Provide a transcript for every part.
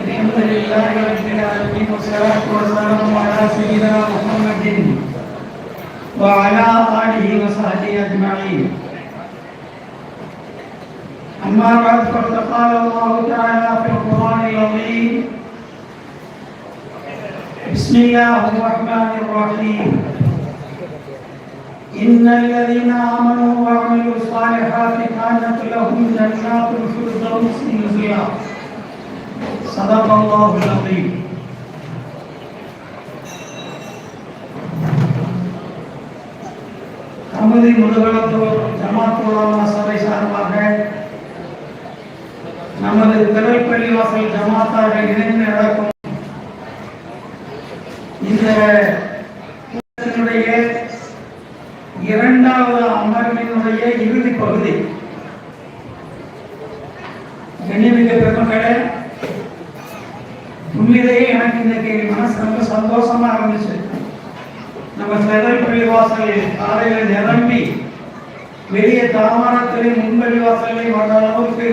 الحمد لله رب العالمين والصلاة والسلام على سيدنا محمد وعلى آله وصحبه أجمعين أما بعد فقد قال الله تعالى في القرآن العظيم بسم الله الرحمن الرحيم. إن الذين آمنوا وعملوا الصالحات كانت لهم جنات الفردوس نزلا صدق الله العظيم நமது முதுகலத்தோர் ஜமாத்துலாமா சபை சார்பாக நமது திரள்பள்ளி வாசல் ஜமாத்தாக கண்ணியமிக்க பெருமக்களே உண்மையிலேயே எனக்கு இன்னைக்கு மனசு ரொம்ப சந்தோஷமா இருந்துச்சு. நம்ம செதல் பள்ளிவாசலில் காலையில நிரம்பி வெளியே தாமரத்திலே முன்பள்ளிவாசலை வந்த அளவுக்கு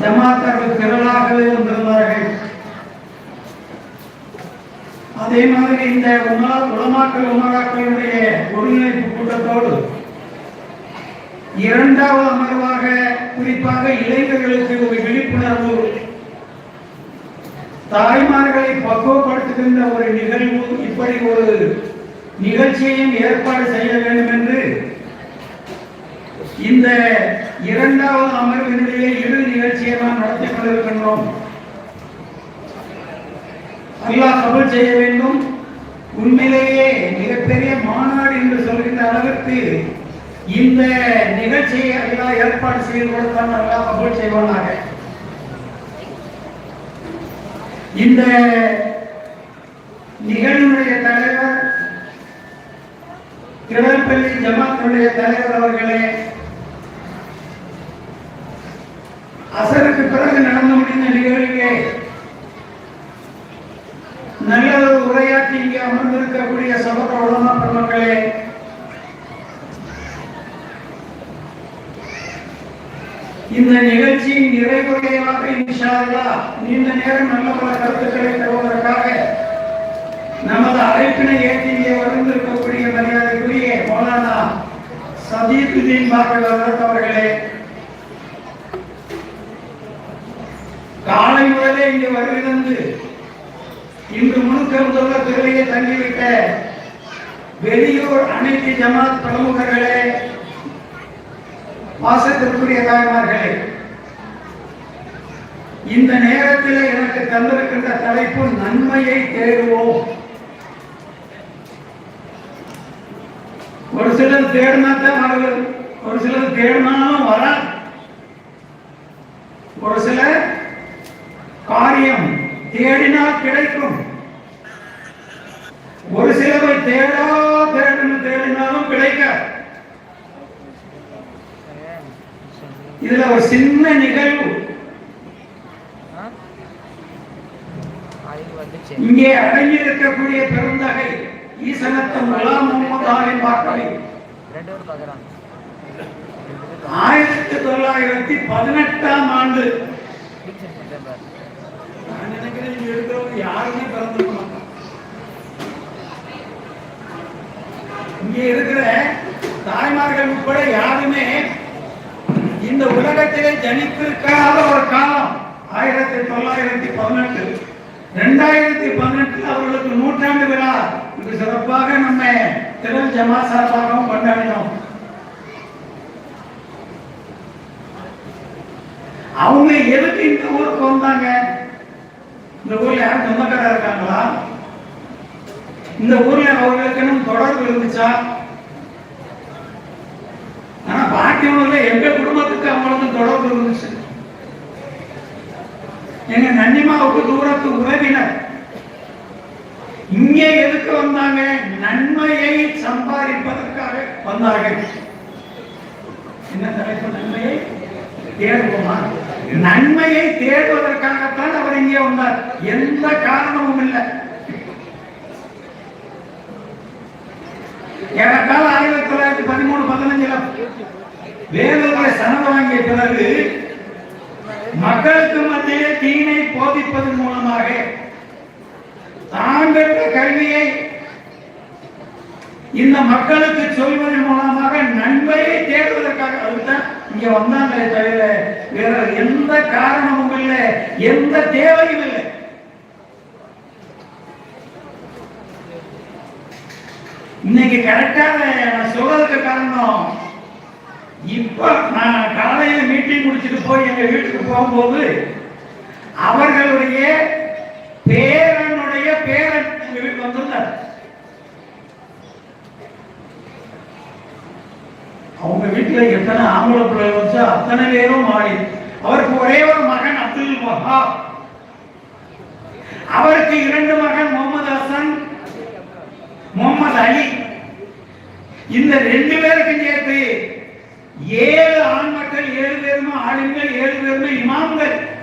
ஜமாத்தார்கள் திரளாகவே வந்திருந்தார்கள். அதே மாதிரி இந்த உமரா உலமாக்கள் உமராக்களுடைய ஒருங்கிணைப்பு கூட்டத்தோடு இரண்டாவது அமர்வாக குறிப்பாக இளைஞர்களுக்கு ஒரு விழிப்புணர்வு. தாய்மார்களை பக்குவப்படுத்துகின்ற ஒரு நிகழ்வு இப்படி ஒரு நிகழ்ச்சியையும் ஏற்பாடு செய்ய வேண்டும் என்று இந்த இரண்டாவது அமர்வினுடைய இரு நிகழ்ச்சியை நாம் நடத்தி கொண்டிருக்கின்றோம். அல்லாஹ் கபல் செய்ய வேண்டும். உண்மையிலேயே மிகப்பெரிய மாநாடு என்று சொல்கின்ற அளவிற்கு இந்த நிகழ்ச்சியை எல்லாம் ஏற்பாடு செய்து கொடுத்தான் நல்லா கபூல் செய்வானாக. இந்த நிகழ்வுடைய தலைவர் திடல்பள்ளி ஜமாத்துடைய தலைவர் அவர்களே அசருக்கு பிறகு நடந்து முடிந்த நிகழ்விலே நல்ல ஒரு உரையாற்றி இங்கே அமர்ந்திருக்கக்கூடிய சகோதர உலமா பெருமக்களே இந்த நிகழ்ச்சியின் நிறைவுரையாக இன்ஷா நீண்ட நேரம் நல்ல பல கருத்துக்களை தருவதற்காக நமது அழைப்பினை ஏற்றி இங்கே வந்திருக்கக்கூடிய மரியாதைக்குரிய மௌலானா சதீபுதீன் பாக்கல் அவர்களே காலை முதலே இங்கே வருகை இன்று முழுக்க முதல்ல திரையை தங்கிவிட்ட வெளியூர் அனைத்து ஜமாத் பிரமுகர்களே வாசத்திற்குரிய தாய்மார்களே இந்த நேரத்தில் எனக்கு தந்திருக்கின்ற தலைப்பு நன்மையை தேடுவோம். ஒரு சிலர் தேடினா தான் வருது ஒரு சிலர் தேடினாலும் வர ஒரு சிலர் காரியம் தேடினால் கிடைக்கும். ஒரு சிலவை தேடா தேடணும் தேடினாலும் கிடைக்க இதுல ஒரு சின்ன நிகழ்வு. இங்கே அடங்கி இருக்கக்கூடிய பெருந்தகை ஈசனத்தம் கலாம் முகமது ஆலிம் பாக்கவை ஆயிரத்தி தொள்ளாயிரத்தி பதினெட்டாம் ஆண்டு. நான் நினைக்கிறேன் இங்க இருக்கிறவங்க யாருமே பிறந்திருக்க மாட்டாங்க. இங்க இருக்கிற தாய்மார்கள் உட்பட யாருமே இந்த உலகத்திலே ஜனித்திருக்காத ஒரு காலம். ஆயிரத்தி தொள்ளாயிரத்தி பதினெட்டு. ரெண்டாயிரத்தி பதினெட்டுல அவர்களுக்கு நூற்றாண்டு விழா. இது சிறப்பாக நம்ம திரள் ஜமா சார்பாகவும் கொண்டாடினோம். அவங்க எதுக்கு இந்த ஊருக்கு வந்தாங்க? இந்த ஊர்ல யாரும் சொந்தக்காரா இருக்காங்களா? இந்த ஊர்ல அவர்களுக்கு தொடர்பு இருந்துச்சா? ஆனா பாக்கியவங்கள எங்க தொடர்பு இருந்துச்சு எங்க நன்னிமாவுக்கு தூரத்து உறவினர். இங்கே எதுக்கு வந்தாங்க? நன்மையை சம்பாதிப்பதற்காக வந்தார்கள். என்ன தலைப்பு? நன்மையை? தேடுவோமா நன்மையை தேடுவதற்காகத்தான் அவர் இங்கே வந்தார். எந்த காரணமும் இல்லை. ஏறத்தாழ ஆயிரத்தி தொள்ளாயிரத்தி பதிமூணு பதினஞ்சுல வேலூர்ல சனம் வாங்கிய பிறகு மக்களுக்கு மத்தியிலே தீனை போதிப்பதன் மூலமாக தான் பெற்ற கல்வியை இந்த மக்களுக்கு சொல்வதன் மூலமாக நண்பையை தேடுவதற்காக அதுதான் இங்க வந்தாங்களே தவிர வேற எந்த காரணமும் இல்லை எந்த தேவையும் இல்லை. இன்னைக்கு கரெக்டாக நான் சொல்றதுக்கு காரணம் இப்ப நான் காலையில மீட்டிங் முடிச்சுட்டு போய் எங்க வீட்டுக்கு போகும்போது அவர்களுடைய பேரனுடைய பேரன் எங்க வீட்டுக்கு வந்திருந்தார். அவங்க வீட்டுல எத்தனை ஆம்பளை பிள்ளை வச்சு அத்தனை பேரும் மாறி. அவருக்கு ஒரே ஒரு மகன் அப்துல் வஹாப். அவருக்கு இரண்டு மகன் முகமது ஹசன் முகமது அலி. இந்த ரெண்டு பேருக்கும் சேர்த்து ஏழு ஆண் மக்கள் ஏழு பேருமே? ஆளுங்கள் ஏழு பேருமே? இமாம்கள்.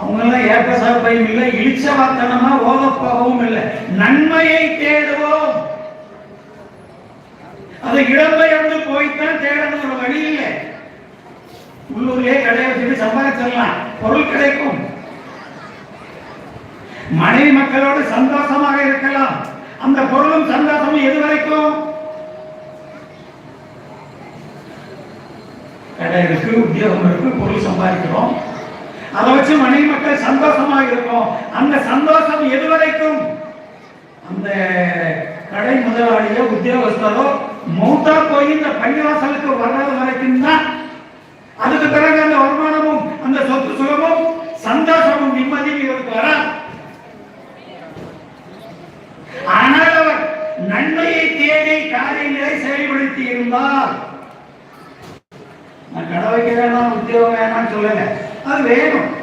அவங்க எல்லாம் ஏற்ற சாப்பையும் இல்லை இழிச்சவாத்தனமா ஓத போகவும் இல்லை. நன்மையை தேடுவோம். அது இடம்பெயர்ந்து போய்த்தான் தேடணும் ஒரு வழி இல்லை. உள்ளூர்லயே கடையை வச்சுட்டு சம்பாதிச்சிடலாம். பொருள் கிடைக்கும். மனைவி மக்களோட சந்தோஷம் அந்த பொருளும் சந்தோஷமும் எது வரைக்கும்? கடை இருக்கு உத்தியோகம் இருக்கு பொருள் சம்பாதிக்கிறோம். அதை வச்சு மனைவி மக்கள் சந்தோஷமா இருக்கும். அந்த சந்தோஷம் எது வரைக்கும்? அந்த கடை முதலாளியோ உத்தியோகஸ்தரோ மூத்தா போய் இந்த பள்ளிவாசலுக்கு வர்றது வரைக்கும் தான். அதுக்கு பிறகு அந்த வருமானமும் அந்த சொத்து சுகமும் சந்தோஷமும் நிம்மதியும் இவருக்கு வராது. ஆனால் அவர் நன்மையை தேடி காரியங்களை செயல்படுத்தி இருந்தார் நான் கடை வைக்க வேணாம் உத்தியோகம் வேணாம் சொல்லல. அது வேணும்.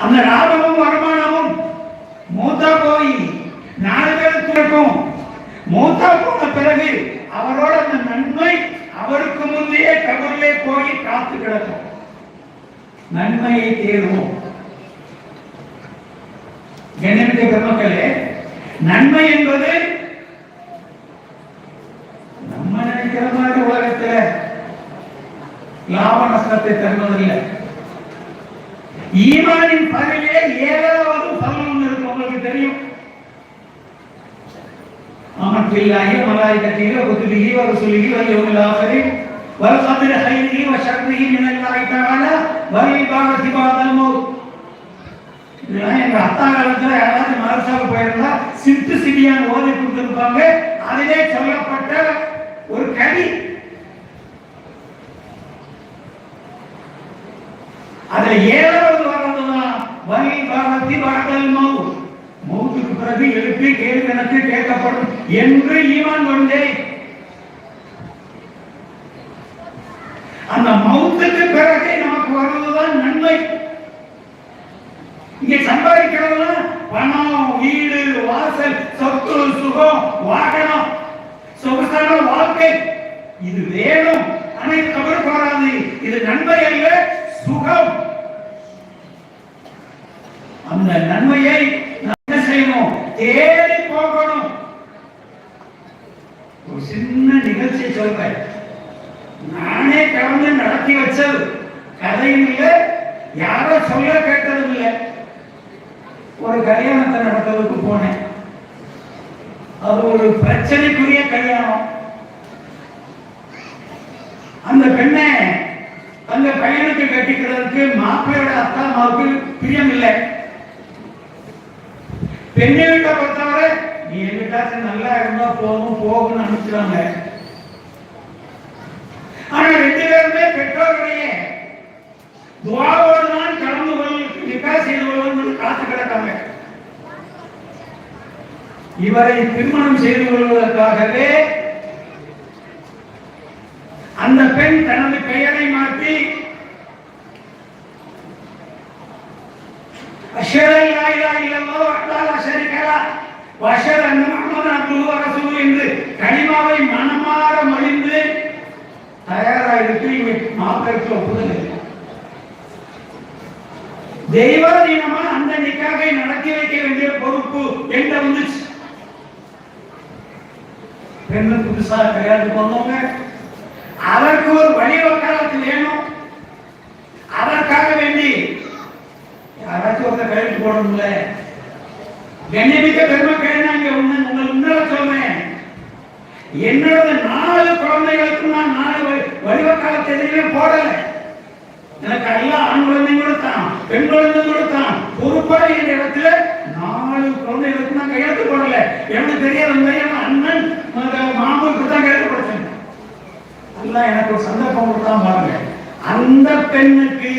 அந்த லாபமும் வருமானமும் மூத்தா போய் நாலு பேருக்கு இருக்கும் மூத்தா போன பிறகு அவரோட அந்த நன்மை அவருக்கு முந்தைய கபரிலே போய் காத்து கிடக்கும். நன்மையை தேடுவோம். என்னென்ன பெருமக்களே நன்மை என்பது நம்ம நினைக்கிற மாதிரி உலகத்துல லாப நஷ்டத்தை தருவதில்லை. ஈமானின் பகையே ஏதாவது பலன் இருக்கு உங்களுக்கு தெரியும். ஆமன் பில்லாஹி மலாயிகத்திஹி குதுபிஹி வ ருசுலிஹி வல் யௌமில் ஆகிரி வல் கத்ரி கைரிஹி வ ஷர்ரிஹி மினல்லாஹி தஆலா வல் இபாதத்தி பாதல் மௌத். இதெல்லாம் எங்க அத்தா காலத்துல யாராவது மதரசாவுக்கு போயிருந்தா சித்து சிடியான் ஓதி கொடுத்திருப்பாங்க. அதிலே சொல்லப்பட்ட ஒரு கவி. அதுல ஏழாவது வர்றதுதான் வலி பாவத்தி வாடல் மௌ. மௌத்துக்கு பிறகு எழுப்பி கேள்வி எனக்கு கேட்கப்படும் என்று ஈமான் கொண்டே. அந்த மௌத்துக்கு பிறகு நமக்கு வர்றதுதான் நன்மை இங்க சம்பாதிக்கிறதெல்லாம் பணம் வீடு வாசல் சொத்து சுகம் வாகனம் சொகுசான வாழ்க்கை. இது வேணும். ஆனா இது கபருக்கு போறாது இது நன்மை அல்ல சுகம். அந்த நன்மையை என்ன செய்யணும்? தேடி போகணும். ஒரு சின்ன நிகழ்ச்சி சொல்றேன். நானே கலந்து நடத்தி வச்சது. கதையும் இல்லை யாரோ சொல்ல கேட்டதும் இல்லை. ஒரு கல்யாணத்தை நடத்துறதுக்கு போனேன். அது ஒரு பிரச்சனைக்குரிய கல்யாணம். அந்த பெண்ணை அந்த பையனுக்கு கட்டிக்கிறதுக்கு மாப்பிள்ளையோட அத்தா மாவுக்கு பிரியம் இல்லை பெண்ணை வீட்டை பொறுத்தவரை நீ எங்கிட்டாச்சும் நல்லா இருந்தா போகும் போகும்னு அனுப்பிச்சுவாங்க ஆனா ரெண்டு பேருமே பெற்றோருடைய துவாவோட தான் கலந்து கொள் நிக்கா செய்து கொள்வது காத்து கிடக்காங்க இவரை திருமணம் செய்து கொள்வதற்காகவே அந்த பெண் தனது பெயரை மாற்றி அஷ்ஹது என்று மனமாற மொழிந்து தயாராயிருக்கு. இவங்க மாப்பிளைக்கு ஒப்புதல் தெய்வ தெய்வாதீனமா அந்த நிக்காகை நடத்தி வைக்க வேண்டிய பொறுப்பு என்ற வந்துச்சு? பெண்ணு புதுசாக கல்யாணத்துக்கு வந்தவங்க அதற்கு ஒரு வழிவக்காலத்து வேணும். அதற்காக வேண்டி யாராச்சும் ஒருத்தர் கையெழுத்து போடணும்ல கண்ணியமிக்க பெருமக்கள் நான் இங்க ஒண்ணு உங்களுக்கு முன்னால சொல்றேன். என்னோட நாலு குழந்தைகளுக்கு நான் நாலு வழி- வழிவக்காலத்து எதுவுமே போடல. எனக்கு எல்லாம் ஆண் குழந்தைங்களும் கொடுத்தான் பெண் குழந்தைங்களும் கொடுத்தான். பொறுப்பாக என்ற இடத்துல நாலு குழந்தைகளுக்கு நான் கையெழுத்து போடல. எனக்கு தெரியாத வந்த அண்ணன் மக- மாமனுக்கு எல்லாம் எனக்கு ஒரு சந்தர்ப்பம் கொடுத்தான் பாருங்க. அந்த பெண்ணுக்கு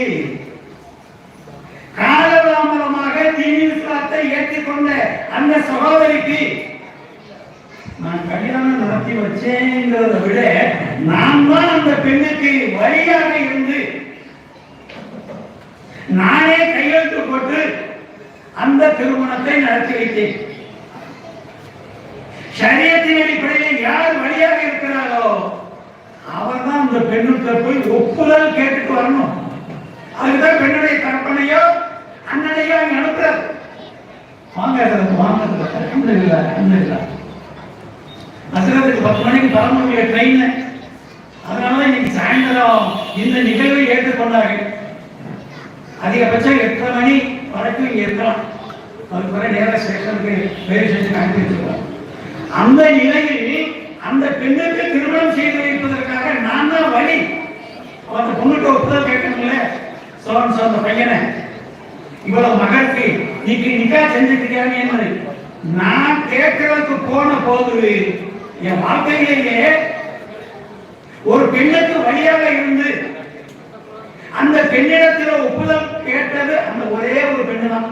காலதாமதமாக தீனி இஸ்லாத்தை ஏற்றிக்கொண்ட அந்த சகோதரிக்கு நான் கல்யாணம் நடத்தி வச்சேங்கிறத விட நான் தான் அந்த பெண்ணுக்கு வழியாக இருந்து நானே கையெழுத்து போட்டு அந்த திருமணத்தை நடத்தி வைத்தேன். சரியத்தின் யார் வழியாக இருக்கிறாரோ அவர் தான் அந்த பெண்ணுக்கு போய் ஒப்புதல் கேட்டுட்டு வரணும். அதுதான் பெண்ணுடைய கற்பனையோ அண்ணனையோ அங்க அனுப்புறாரு வாங்க அதற்கு வாங்க அண்ணன் இல்லை அசரத்துக்கு பத்து மணிக்கு பரமக்கூடிய ட்ரெயின் அதனால இன்னைக்கு சாயந்தரம் இந்த நிகழ்வை ஏற்றுக்கொண்டார்கள். அதிகபட்சம் எட்டரை மணி வரைக்கும் இங்கே இருக்கலாம். அதுக்கு பிறகு நேர ஸ்டேஷனுக்கு வேறு ஸ்டேஷன் அனுப்பி வச்சிருக்கோம். அந்த நிலையில் அந்த பெண்ணுக்கு திருமணம் செய்து வைப்பதற்காக நான் தான் வழி. அந்த பொண்ணுக்கு ஒப்புதல் கேட்கணும்ல? சோழன் சொந்த பையனை. இவ்வளவு மகற்கு நீக்கு நிக்கா செஞ்சுக்கிறியான்னு என்ன நான் கேட்கறதுக்கு போன போது என் வாழ்க்கையிலேயே ஒரு பெண்ணுக்கு வழியாக இருந்து அந்த பெண்ணிடத்தில் ஒப்புதல் கேட்டது அந்த ஒரே ஒரு பெண்ணு தான்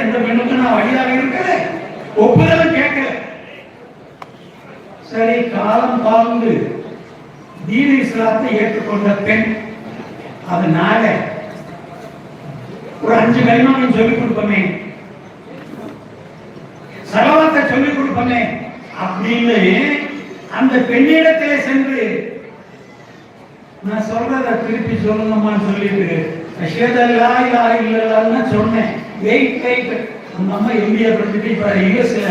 எந்த பெண்ணுக்கும் நான் வழியாக இருக்கிறேன் ஒப்புதலும் கேட்கல. சரி காலம் பார்ந்து தீன இஸ்லாத்தை ஏற்றுக்கொண்ட பெண் அதனால ஒரு அஞ்சு கலிமாவையும் சொல்லிக் கொடுப்போமே சலவாத்தை சொல்லிக் கொடுப்போமே அப்படின்னு அந்த பெண்ணிடத்திலே சென்று நான் சொல்றத திருப்பி சொல்லுங்கம்மான்னு சொல்லிட்டு அஷேதல்லா இல்லா சொன்னேன். வெயிட் வெயிட் அந்த அம்மா எம்பிஏ படிச்சுட்டு இப்ப யூஎஸ்ல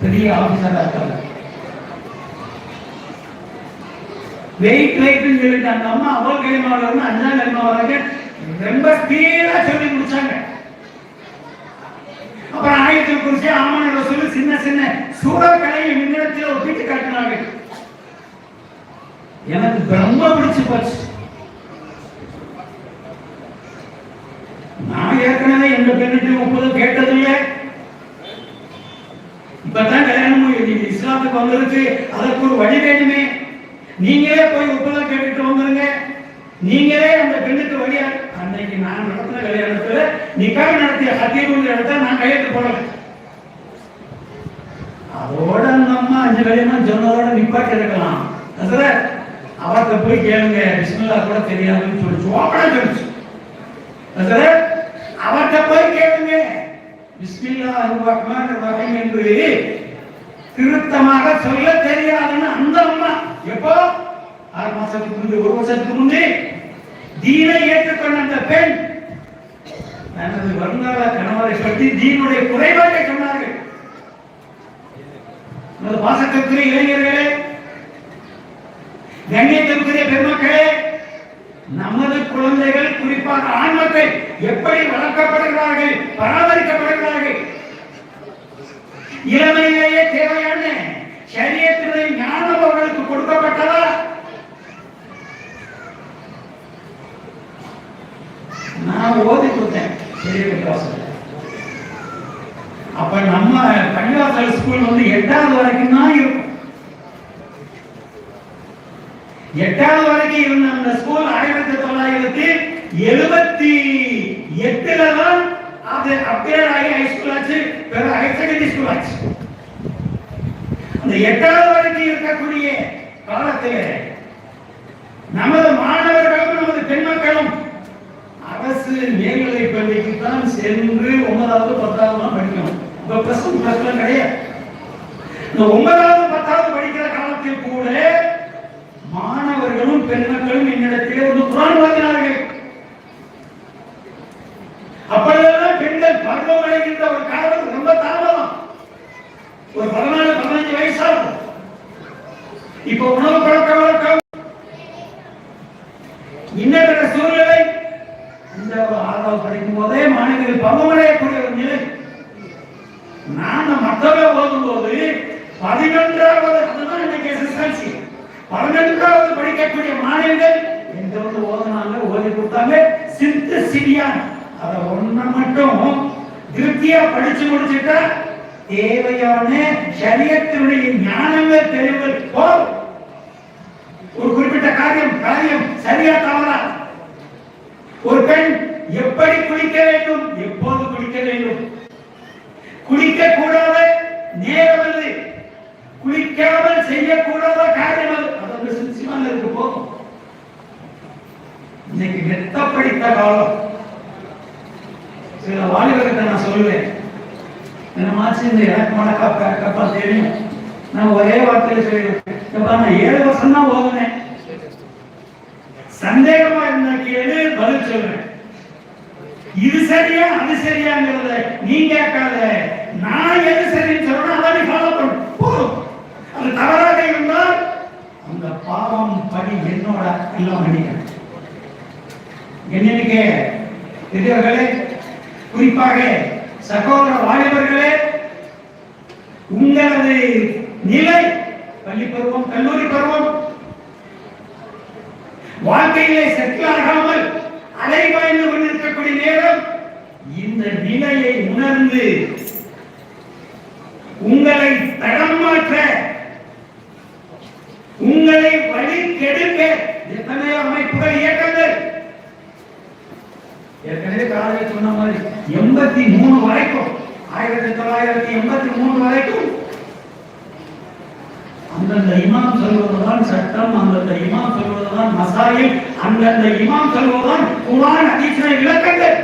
பெரிய ஆபீசரா இருக்காங்க. வெயிட் வெயிட்னு சொல்லிட்டு அந்த அம்மா அவள் கைமாவில் இருந்து அஞ்சாம் கைமா ரொம்ப ஸ்பீடா சொல்லி முடிச்சாங்க. அப்புறம் ஆயத்தில் குறிச்சு ஆமான சொல்லி சின்ன சின்ன சூழக்கலையை மின்னத்தில் ஒப்பிட்டு காட்டினாங்க எனக்கு ரொம்ப பிடிச்சு போச்சு. நான் ஏற்கனவே எந்த பெண்ணுக்கு முப்பது கேட்டதில்லை இப்பதான் கல்யாணம் இஸ்லாத்துக்கு வந்திருக்கு அதற்கு ஒரு வழி வேணுமே. நீங்களே போய் ஒப்புதல் கேட்டுட்டு வந்துருங்க. நீங்களே அந்த பெண்ணுக்கு வழியா அன்னைக்கு நான் நடத்தின கல்யாணத்துல நிக்காக நடத்திய ஹத்தீபுங்கிற இடத்த நான் கையெழுத்து போடல. அதோட அந்த அம்மா அஞ்சு கல்யாணம் சொன்னதோட நிப்பாட்டி இருக்கலாம் அவர்கிட்ட போய் கேளுங்க. பிஸ்மில்லா கூட தெரியாதுன்னு சொல்லிச்சு. ஓப்பனா சொல்லிச்சு அவர்கிட்ட போய் கேளுங்க. பிஸ்மில்லா ரஹ்மான் ரஹீம் என்று திருத்தமாக சொல்ல தெரியாதுன்னு அந்த அம்மா. எப்போ? ஆறு மாசத்துக்கு முந்தி ஒரு வருஷத்துக்கு முந்தி தீனை ஏற்றுக்கொண்ட அந்த பெண் தனது வருங்கால கணவரை பற்றி தீனுடைய குறைபாட்டை சொன்னார்கள். நமது பாசத்திற்குரிய இளைஞர்களே கண்ணியத்திற்குரிய பெருமக்களே நமது குழந்தைகள் குறிப்பாக ஆண் மக்கள் எப்படி வளர்க்கப்படுகிறார்கள் பராமரிக்கப்படுகிறார்கள் இளமையிலேயே தேவையான சரியத்தினுடைய ஞானம் அவர்களுக்கு கொடுக்கப்பட்டதா? நான் ஓதி கொடுத்தேன். அப்ப நம்ம பள்ளிவாசல் ஸ்கூல் வந்து எட்டாவது வரைக்கும் தான் இருக்கும். எட்டாவது வரைக்கும் இருந்த அந்த ஸ்கூல் ஆயிரத்தி தொள்ளாயிரத்தி எழுபத்தி எட்டுல தான் அது அப்டேட் ஆகி ஹை ஸ்கூல் ஆச்சு பிறகு ஹையர் செகண்டரி ஸ்கூல் ஆச்சு. அந்த எட்டாவது வரைக்கும் இருக்கக்கூடிய காலத்திலே நமது மாணவர்களும் நமது பெண் மக்களும் அரசு மேல்நிலை பள்ளிக்கு தான் சென்று ஒன்பதாவது பத்தாவது தான் படிக்கணும். இப்ப பிளஸ் ஒன் பிளஸ் கிடையாது. இந்த ஒன்பதாவது பத்தாவது படிக்கிற காலத்தில் கூட மாணவர்களும் பெண் மக்களும் என்னிடத்திலே ஒரு குரான் ஒரு காலம் ரொம்ப தாமதம் ஒரு பதினாலு பதினஞ்சு வயசு இப்ப உணவு பழக்க வழக்கம். இன்னொரு சூழ்நிலை. இந்த ஆறாவது படிக்கும் போதே மாணவிகள் பருவமடையக்கூடிய ஒரு நிலை. நான் மற்றவை ஓதும் போது பதினொன்றாவது அதுதான் இன்னைக்கு எஸ்எஸ்எல்சி பதினொன்றாவது படிக்கக்கூடிய மாணவிகள் எங்க வந்து ஓதுனாங்க ஓதி கொடுத்தாங்க? சித்து சிரியான் அதை ஒண்ணு மட்டும் திருப்தியா படிச்சு முடிச்சுட்டா தேவையான சரியத்தினுடைய ஞானங்கள் தெளிவுகள் போதும். ஒரு குறிப்பிட்ட காரியம் காரியம் சரியா தவறா? ஒரு பெண் எப்படி குளிக்க வேண்டும்? எப்போது குளிக்க வேண்டும்? குளிக்க கூடாத நேரம் அது. குளிக்காமல் செய்யக்கூடாத காரியம் அது. அதோட சிசிமான இருக்கு போதும். இன்னைக்கு மெத்தப்படித்த காலம். சில வாலிபர்கிட்ட நான் சொல்லுவேன் என்னமாச்சு இந்த எனக்கு மனக்கா கப்பா தெரியும். நான் ஒரே வார்த்தையில சொல்லிடுவேன் எப்பா, நான் ஏழு வருஷம் தான் ஓதுனேன். சந்தேகமா இருந்தா கேளு பதில் சொல்றேன் இது சரியா அது சரியாங்கிறத நீ கேட்காத. நான் எது சரின்னு சொல்றேன் அதை நீ ஃபாலோ பண்ணு. போதும் அது தவறாக இருந்தால் அந்த பாவம் படி என்னோட எல்லாம் அடிக்க என்னன்னு கே பெரியவர்களே குறிப்பாக சகோதர வாலிபர்களே உங்களது நிலை பள்ளி பருவம் கல்லூரி பருவம் வாழ்க்கையிலே செட்டில் ஆகாமல் அலைவாய்ந்து கொண்டிருக்கக்கூடிய நேரம் இந்த நிலையை உணர்ந்து உங்களை தடம் மாற்ற உங்களை வழி கெடுக்க எத்தனையோ அமைப்புகள் இயக்கங்கள். ஏற்கனவே காலையில் சொன்ன மாதிரி எண்பத்தி மூணு வரைக்கும் ஆயிரத்தி தொள்ளாயிரத்தி எண்பத்தி மூணு வரைக்கும். அந்தந்த இமாம் சொல்வதுதான் சட்டம் அந்தந்த இமாம் சொல்வதுதான் மசாயில் அந்தந்த இமாம் சொல்வதுதான் குரான் அதிசய விளக்கங்கள்.